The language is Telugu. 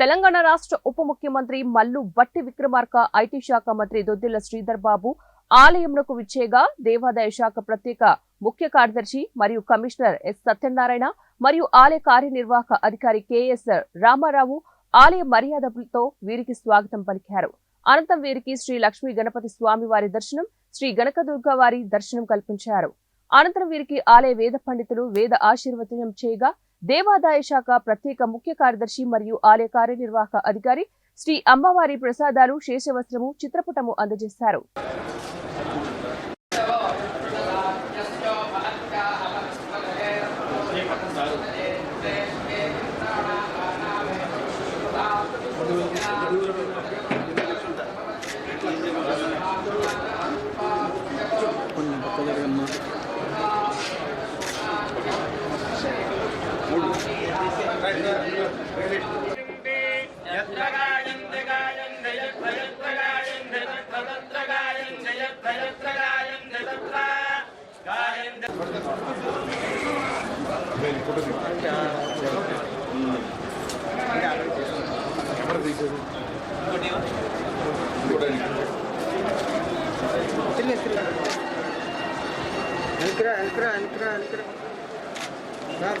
తెలంగాణ రాష్ట్ర ఉప ముఖ్యమంత్రి మల్లు బట్టి విక్రమార్క ఐటీ శాఖ మంత్రి దొద్దిల శ్రీధర్ బాబు ఆలయంకు విచ్చేగా దేవాదాయ శాఖ ప్రత్యేక ముఖ్య కార్యదర్శి మరియు కమిషనర్ ఎస్ సత్యనారాయణ మరియు ఆలయ కార్యనిర్వాహక అధికారి కెఎస్ రామారావు ఆలయ మర్యాదలతో వీరికి స్వాగతం పలికారు. అనంతరం వీరికి శ్రీ లక్ష్మీ గణపతి స్వామి వారి దర్శనం శ్రీ గణకదుర్గ వారి దర్శనం కల్పించారు. అనంతరం వీరికి ఆలయ వేద పండితులు వేద ఆశీర్వచనం చేయగా దేవాదాయ శాఖ ప్రత్యేక ముఖ్య కార్యదర్శి మరియు ఆలయ కార్యనిర్వాహక అధికారి శ్రీ అమ్మవారి ప్రసాదాలు శేషవస్త్రము చిత్రపటము అందజేశారు. కొంచెం పక్క జరగమ్మా వెనకరా వెనకరా వెనకరా వెనకరా సార్